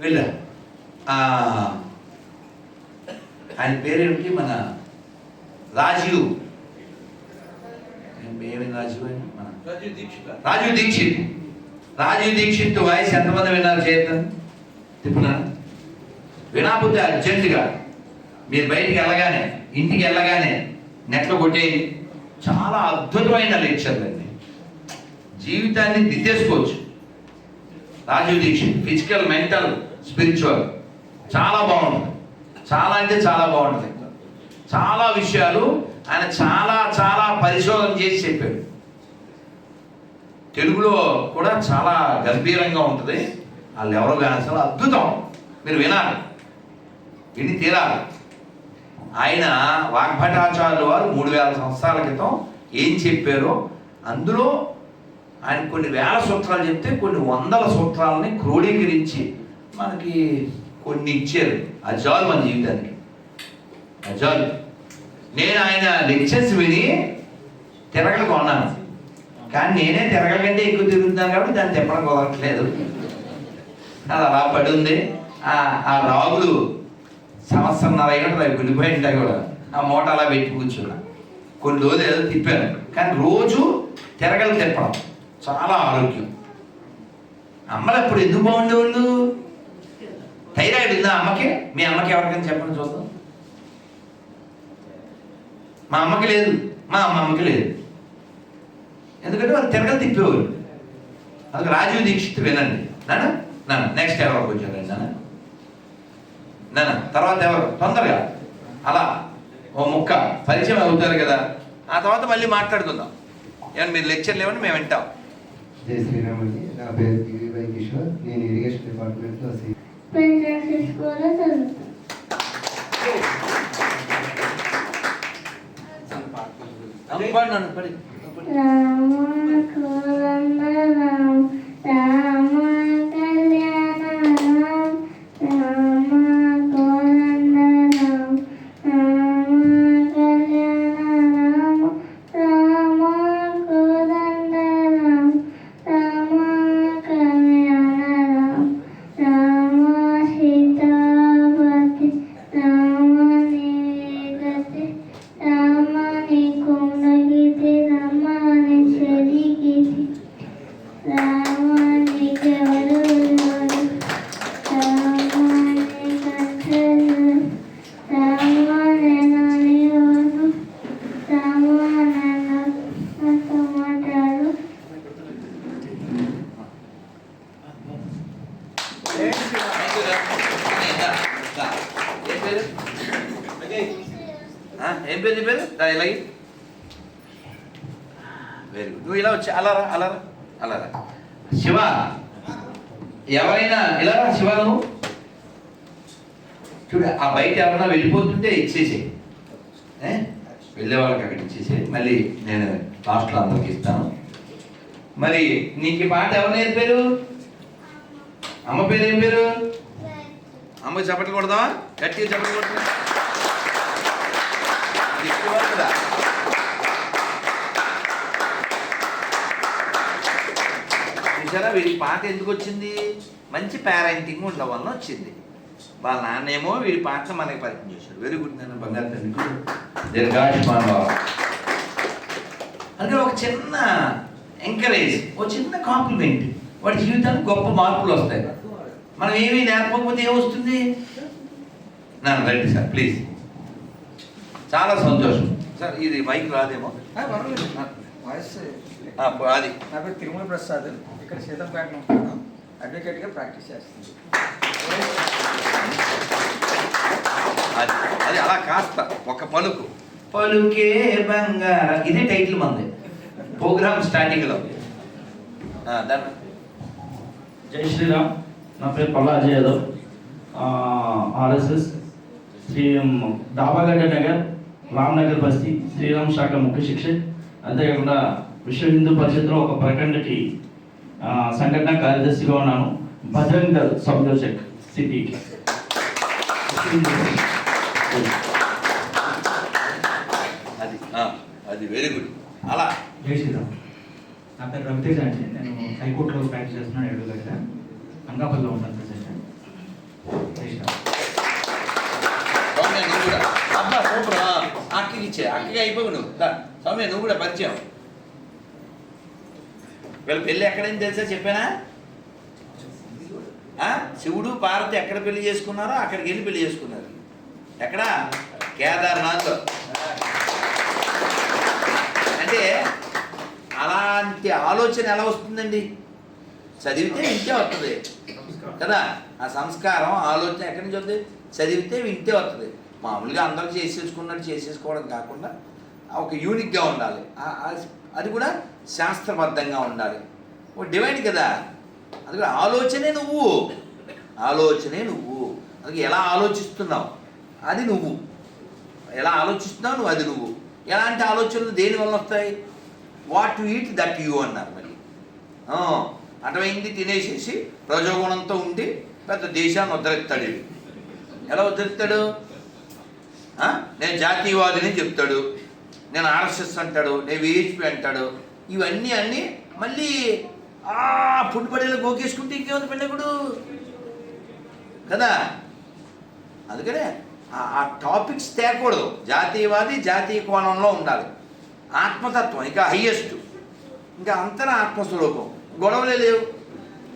వెళ్ళా. ఆయన పేరేమిటి? మన రాజీవ్. ఏమి రాజీవ్ ఆయన? మన రాజీవ్ దీక్షిత. రాజీవ్ దీక్షిత్. రాజీవ్ దీక్షిత్ వాయిస్ ఎంతమంది విన్నారు చేద్దాం తిప్పునా? వినాబుద్ధి అర్జెంటుగా మీరు బయటికి వెళ్ళగానే ఇంటికి వెళ్ళగానే నెట్లో కొట్టేయండి చాలా అద్భుతమైన లెక్చర్లు అండి. జీవితాన్ని దిద్దేసుకోవచ్చు. Rajiv Dikshit physical mental spiritual చాలా బాగుంటుంది. చాలా అంటే చాలా బాగుంటుంది. చాలా విషయాలు ఆయన చాలా చాలా పరిశోధన చేసి చెప్పాడు. తెలుగులో కూడా చాలా గంభీరంగా ఉంటుంది. వాళ్ళు ఎవరో కానీ అసలు అద్భుతం. మీరు వినాలి. విని తీరాలి. ఆయన వాగ్భటాచార్యుల వారు మూడు వేల సంవత్సరాల క్రితం ఏం చెప్పారో అందులో ఆయన కొన్ని వేల సూత్రాలు చెప్తే కొన్ని వందల సూత్రాలని క్రోడీకరించి మనకి కొన్ని ఇచ్చారు. అజాలు మన జీవితానికి. అజాలు నేను ఆయన లెక్చర్స్ విని తిరగలు కొన్నాను. కానీ నేనే తిరగల కంటే ఎక్కువ తిరుగుతున్నాను కాబట్టి దాన్ని తిప్పడం కుదరట్లేదు. అది అలా పడి ఉంది. ఆ రాగులు సంవత్సరంన్నర అయ్యి అవి కులిపోయి ఉంటాయి కూడా. ఆ మూట అలా పెట్టి కూర్చున్నా. కొన్ని రోజులు ఏదో తిప్పాను. కానీ రోజు తిరగలు తిప్పడం. చాలా ఆరోగ్యం. అమ్మలు అప్పుడు ఎందుకు బాగుండేవాళ్ళు? థైరాయిడ్ ఉందా అమ్మకి? మీ అమ్మకి ఎవరికైనా చెప్పండి చూద్దాం. మా అమ్మకి లేదు. మా అమ్మమ్మకి లేదు. ఎందుకంటే వాళ్ళు తిరగలు తిప్పేవారు అందుకు రాజీవ్ దీక్షిత్ వినండి. నాన్న నాన్న నెక్స్ట్ ఎవరికి వచ్చారండి నాన్న నాన్న తర్వాత ఎవరు? తొందరగా. అలా. ఓ ముక్క. పరిచయం అవుతారు కదా. ఆ తర్వాత మళ్ళీ మాట్లాడుకుందాం. ఏమన్నా మీరు లెక్చర్లు లేవని మేము వింటాం. జై శ్రీరామ్ అండి నా పేరు గిరిబాయి కిషోర్. నేను ఇరిగేషన్ డిపార్ట్మెంట్లో సి రామ రామ రామ అలా శివ ఎవరైనా ఇలా శివ నువ్వు. చూడు ఆ బయట ఎవరైనా వెళ్ళిపోతుంటే ఇచ్చేసే వెళ్ళే వాళ్ళకి అక్కడ ఇచ్చేసే మళ్ళీ నేను లాస్ట్లో అందరికి ఇస్తాను. మరి నీకు ఈ పాట ఎవరు నేర్పారు? అమ్మ పేరు ఏం పేరు? అమ్మ చప్పట్లు కొడదావా గట్టిగా చప్పట్లు కొడతా చూసారా వీడి పాట ఎందుకు వచ్చింది? మంచి పేరెంటింగ్ ఉండడం వలన వచ్చింది. వాళ్ళ నాన్నేమో వీడి పాటను మనకి పరిచయం చేశాడు. వెరీ గుడ్ నేను బంగారు బాబా అంటే ఒక చిన్న ఎంకరేజ్ ఒక చిన్న కాంప్లిమెంట్ వాడి జీవితానికి గొప్ప మార్పులు వస్తాయి. మనం ఏమీ నేర్పకపోతే ఏమొస్తుంది నా రండి సార్ ప్లీజ్ చాలా సంతోషం. సార్ ఇది మైక్ రాదేమో? అది. నా పేరు తిరుమల ప్రసాద్. ఇక్కడ సీతంపేటలో ఉంటాను. అడ్వకేట్గా ప్రాక్టీస్ చేస్తుంది. అది అది అలా కాస్త ఒక పలుకు. పలుకే బంగారం. ఇదే టైటిల్ మంది. ప్రోగ్రామ్ స్టార్టింగ్లో. ఆ, దాన్ని జై శ్రీరామ్. నా పేరు పల్లా అజయ్ యాదవ్. ఆర్ఎస్ఎస్ శ్రీ డాబాగడ్డ నగర్ రామ్నగర్ బస్తీ శ్రీరామ్ శాఖ ముఖ్య శిక్షక్. అంతేకాకుండా విశ్వ హిందూ పరిషత్లో ఒక ప్రకటనకి సంఘటన కార్యదర్శిగా ఉన్నాను భద్రంగ దళ్ సంయోజక్ సిటీకి అది అది వెరీ గుడ్ అలా. జై శ్రీరామ్. నా పేరు రవితేజ అండి. నేను హైకోర్టులో ప్రాక్టీస్ చేస్తున్నాను ఎడుగులట అంగాపల్లిలో ఉంటాను ప్రజెంట్. జై శ్రీరామ్. ఇచ్చే అక్కగా అయిపోయి నువ్వు. సౌమ్య నువ్వు కూడా పరిచయం. వీళ్ళ పెళ్ళి ఎక్కడైంది తెలుసా చెప్పానా? శివుడు పార్వతి ఎక్కడ పెళ్ళి చేసుకున్నారో అక్కడికి వెళ్ళి పెళ్ళి చేసుకున్నారు. ఎక్కడ? కేదార్నాథ్ అంటే అలాంటి ఆలోచన ఎలా వస్తుందండి? చదివితే వింటే వస్తుంది. కదా? ఆ సంస్కారం ఆలోచన ఎక్కడి నుంచి వస్తుంది? చదివితే వింటే వస్తుంది. మామూలుగా అందరూ చేసేసుకున్నట్టు చేసేసుకోవడం కాకుండా ఒక యూనిక్గా ఉండాలి. అది కూడా శాస్త్రబద్ధంగా ఉండాలి. ఓ డివైన్ కదా. అది కూడా ఆలోచనే నువ్వు. ఆలోచనే నువ్వు. అది ఎలా ఆలోచిస్తున్నావు? అది నువ్వు. ఎలా ఆలోచిస్తున్నావు? నువ్వు అది నువ్వు. ఎలాంటి ఆలోచనలు దేని వల్ల వస్తాయి? What to eat that you అన్నారు మరి ఆ, అటవైంది తినేసేసి రజోగుణంతో ఉండి పెద్ద దేశాన్ని ఉద్ధరిస్తాడు. ఎలా ఉద్ధరిస్తాడు? నేను జాతీయవాదిని చెప్తాడు. నేను ఆర్ఎస్ఎస్ అంటాడు నేను విహెచ్పి అంటాడు. ఇవన్నీ అన్నీ మళ్ళీ ఆ పుట్టుబడిలో గోకేసుకుంటే ఇంకేముంది పెళ్ళకుడు? కదా? అందుకనే ఆ- ఆ టాపిక్స్ తేకూడదు. జాతీయవాది జాతీయ కోణంలో ఉండాలి. ఆత్మతత్వం ఇంకా హయ్యెస్ట్ ఇంకా అంతర ఆత్మస్వరూపం. గొడవలే లేవు.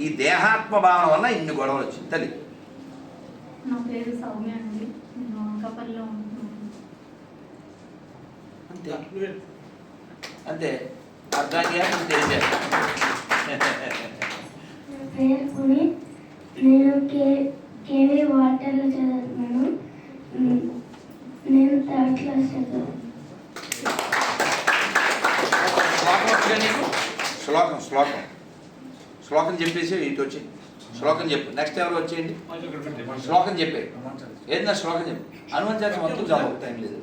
ఈ దేహాత్మ భావన వల్ల ఇన్ని గొడవలు వచ్చింది. తల్లి. నా పేరు సౌమ్య అండి. నేను అంకపల్లిలో అంతే. అంతే. పేరు పునీత్. నేను కేవీ వాటర్లో చదువుతున్నాను. నేను థర్డ్ క్లాస్ చదువుతున్నాను. శ్లోకం శ్లోకం శ్లోకం. శ్లోకం చెప్పేసి ఇటు వచ్చి. శ్లోకం చెప్పు. నెక్స్ట్ ఎవరు వచ్చేయండి? శ్లోకం చెప్పే. ఏదైనా శ్లోకం చెప్పు? చార్జీ మొత్తం టైం లేదు.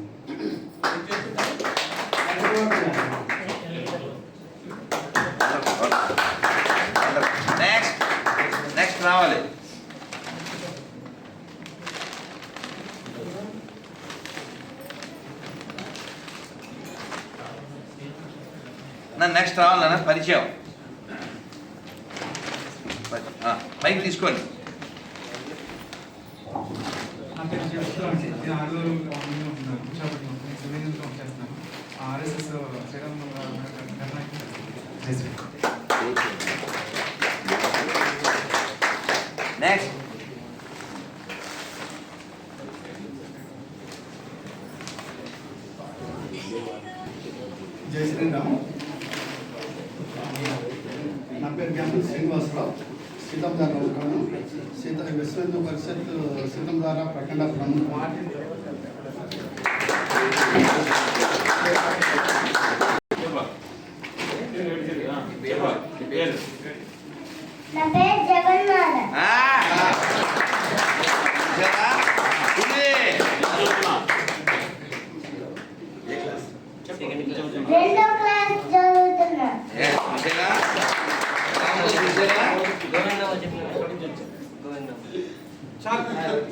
నెక్స్ట్ రావాలి. నా నెక్స్ట్ రావాలన్నా పరిచయం. ఆ, మైక్ తీసుకోండి. నా పేరు నెక్స్ట్ జై శ్రీరామ్ నా పేరు గంటల శ్రీనివాసరావు సీతం ద్వారా ఉంటాను సీత విశ్వ హిందూ పరిషత్ సీతం ద్వారా ప్రఖండ ప్రముఖ నా పేరు జగన్నాథ ఆ. చూసారా? ఇది. ఏ క్లాస్? రెండో క్లాస్ చదువుతున్నా ఏ, చూసారా? చూసారా?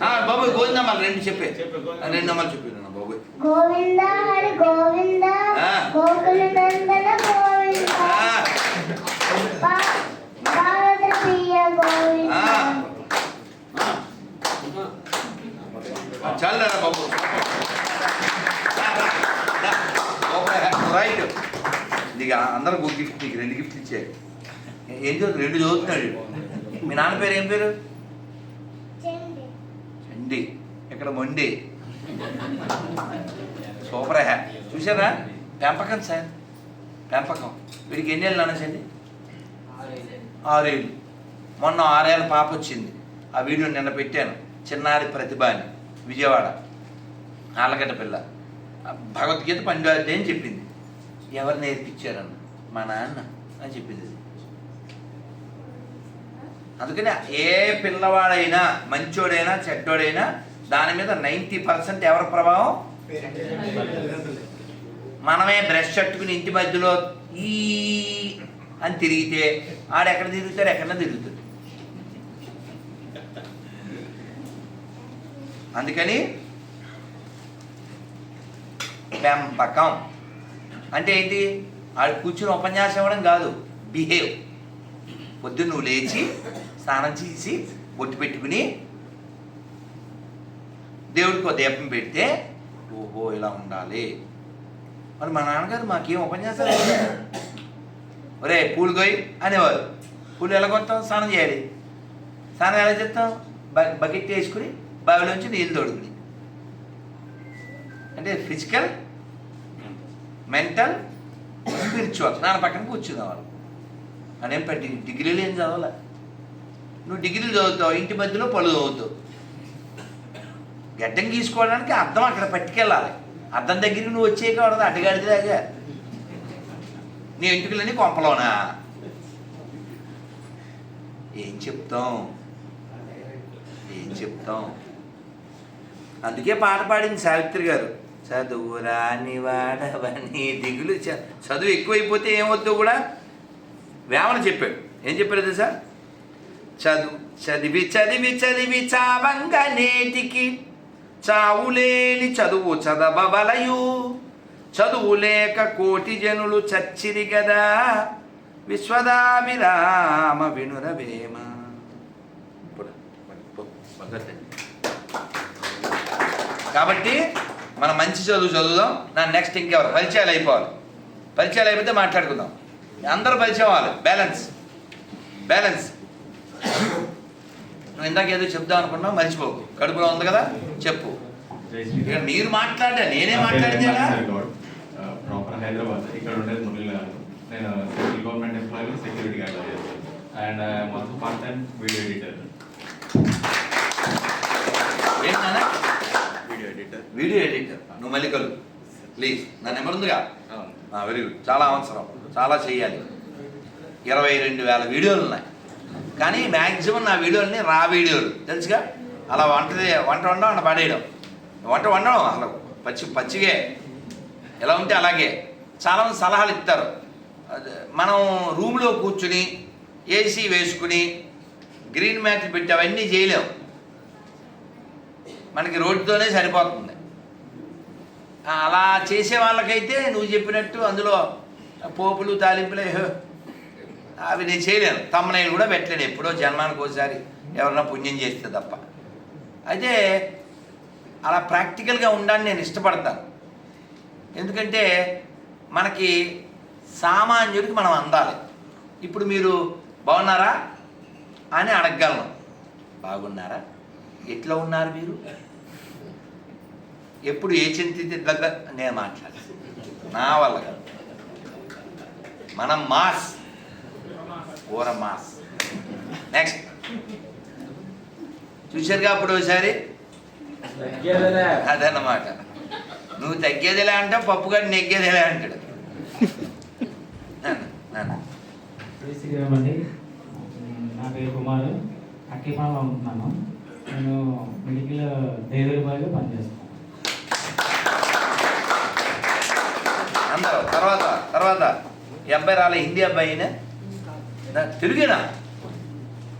ఆ, బాబు గోవిందమ్మ రెండు చెప్పే ఆ, రెండు అమ్మలు చెప్పి బాబు గోవింద హరి గోవింద ఆ. గోకుల నందన గోవింద. పార్వత ప్రియ గోవింద. బాబు. రైట్. నీకు అందరూ ఒక గిఫ్ట్ నీకు రెండు గిఫ్ట్ ఇచ్చే ఏం చదువు? రెండు చదువుతున్నాడు. మీ నాన్న పేరు ఏం పేరు? చెండి. చండి. ఇక్కడ మొండి? సూపర్ హ్యా చూసారా పెంపకం సార్. పెంపకం. వీడికి ఎన్ని ఏళ్ళు అనసండి ఆరేళ్ళు. మొన్న ఆరేళ్ళ పాప వచ్చింది. ఆ వీడియో నిన్న పెట్టాను. చిన్నారి ప్రతిభ అని విజయవాడ. ఆలగడ్డ పిల్ల. భగవద్గీత పన్నెండో అని చెప్పింది. ఎవరు నేర్పించారన్న? మా నాన్న అని చెప్పింది అది. అందుకని ఏ పిల్లవాడైనా మంచోడైనా చెడ్డోడైనా దాని మీద నైంటీ పర్సెంట్ ఎవరి ప్రభావం? మనమే బ్రష్ కట్టుకుని ఇంటి మధ్యలో ఈ అని తిరిగితే ఆడెక్కడ ఎక్కడ తిరుగుతాడు ఎక్కడ తిరుగుతాడు అందుకని పెంపకం. అంటే ఏంటి? ఆడు కూర్చుని ఉపన్యాసం ఇవ్వడం కాదు బిహేవ్. పొద్దున్న నువ్వు లేచి స్నానం చేసి బొట్టు పెట్టుకుని దేవుడికి ఒక దీపం పెడితే ఓహో ఇలా ఉండాలి. మరి మా నాన్నగారు మాకేం ఉపన్యాసాలు ఒరే పూలు కొయ్యి అనేవారు. పూలు ఎలా కొత్తాం స్నానం చేయాలి. స్నానం ఎలా చేస్తాం బ- బకెట్ వేసుకుని బావిలోంచి నీళ్ళు తోడుకుని. అంటే ఫిజికల్ మెంటల్ స్పిరిచువల్. స్నాన పక్కన కూర్చునేవారు అదేం పెట్టి డిగ్రీలు ఏం చదవాలి. నువ్వు డిగ్రీలు చదువుతావు ఇంటి మధ్యలో పళ్ళు చదువుతావు. గడ్డం గీసుకోవడానికి అర్థం అక్కడ పట్టుకెళ్ళాలి. అద్దం దగ్గరికి నువ్వు వచ్చేయకూడదు అడ్డగాడిదాగా నీ ఇంటికలని కొంపలోనా? ఏం చెప్తాం? ఏం చెప్తాం? అందుకే పాట పాడింది సావిత్రి గారు. చదువురాని వాడవని దిగులు చ- చదువు ఎక్కువైపోతే ఏమవుద్దో కూడా వేమన చెప్పాడు. ఏం చెప్పాడు తెలుసా? చదువు చదివి చదివి చదివి చావంగా నేటికి చావులేని చదువు చదవలయు చదువు లేక కోటి జనులు చచ్చిరి గదా. విశ్వదాభిరామ వినురవేమ. కాబట్టి మనం మంచి చదువు చదువుదాం. నా నెక్స్ట్ ఇంకెవరు? పరిచయాలు అయిపోవాలి. పరిచయాలు అయిపోతే మాట్లాడుకుందాం. అందరూ పరిచయం అవ్వాలి. బ్యాలెన్స్ బ్యాలెన్స్ నువ్వు ఇందాక ఏదో చెప్దాం అనుకున్నావు మర్చిపోకు. కడుపులో ఉంది కదా చెప్పు. ఇక మీరు మాట్లాడా నేనే మాట్లాడితేనా ప్రాపర్ హైదరాబాద్. ఇక్కడ ఉండేది మురళి గారు. నేను central government employee security guard చేస్తాను. And also part time video editor ఏంటన్నా వీడియో ఎడిటర్ వీడియో ఎడిటర్ నువ్వు మళ్ళీ కలు. ప్లీజ్ నా నెంబర్ ఉందిగా? Very good. చాలా అవసరం. చాలా చేయాలి. ఇరవై రెండు వేల వీడియోలు ఉన్నాయి. కానీ మ్యాక్సిమం నా వీడియోలని రా వీడియోలు. తెలుసుగా? అలా వంటది వంట వండడం అలా పడేయడం. వంట వండడం అలా పచ్చి పచ్చిగే ఎలా ఉంటే అలాగే. చాలామంది సలహాలు ఇస్తారు. మనం రూమ్లో కూర్చుని ఏసీ వేసుకుని గ్రీన్ మ్యాట్ పెట్టి అవన్నీ చేయలేం. మనకి రోడ్డుతోనే సరిపోతుంది. అలా చేసే వాళ్ళకైతే నువ్వు చెప్పినట్టు అందులో పోపులు తాలింపులు అవి నేను చేయలేను. తమ్మనైలు కూడా పెట్టలేను ఎప్పుడో జన్మానికి ఒకసారి ఎవరన్నా పుణ్యం చేస్తే తప్ప. అయితే అలా ప్రాక్టికల్గా ఉండాలని నేను ఇష్టపడతాను. ఎందుకంటే మనకి సామాన్యుడికి మనం అందాలి. ఇప్పుడు మీరు బాగున్నారా? అని అడగగలను బాగున్నారా? ఎట్లా ఉన్నారు మీరు? ఎప్పుడు ఏ చింత దగ్గర నేను మాట్లాడాలి నా వల్ల కాదు. మనం మాస్ ఓర మాస్. నెక్స్ట్ చూశారుగా అప్పుడు ఒకసారి? అదన్నమాట. నువ్వు తగ్గేదిలే అంటావు పప్పు గారు నెగ్గేదిలే అంటాడు. అండి నా పేరు కుమార్. అక్కిపాలలో ఉంటున్నాను నేను మెడికల్ డెలివరీ బాయ్గా పనిచేస్తాను. అందరూ తర్వాత తర్వాత. ఈ అబ్బాయి రాలే హిందీ అబ్బాయినా నా- తెలుగేనా?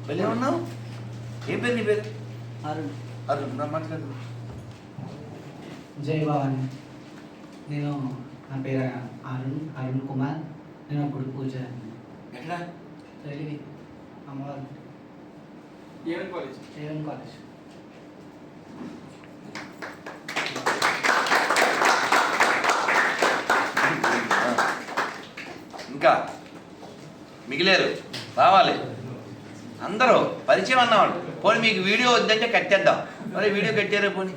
వెళ్ళే ఉన్నావు. ఏం పేరు నీ పేరు? అరుణ్. అరుణ్ నా మాట్లాడు జై భవాని. నేను నా పేరు అరుణ్ అరుణ్ కుమార్. నేను గుడి పూజ ఎక్కడ? తెలివి అమ్మవారు. ఏమని కాలేజ్. AM college. ఇంకా మిగిలేరు. రావాలి అందరూ పరిచయం అన్నవాళ్ళు. పోనీ మీకు వీడియో వద్దంటే కట్టేద్దాం. మరి వీడియో కట్టారే పోనీ?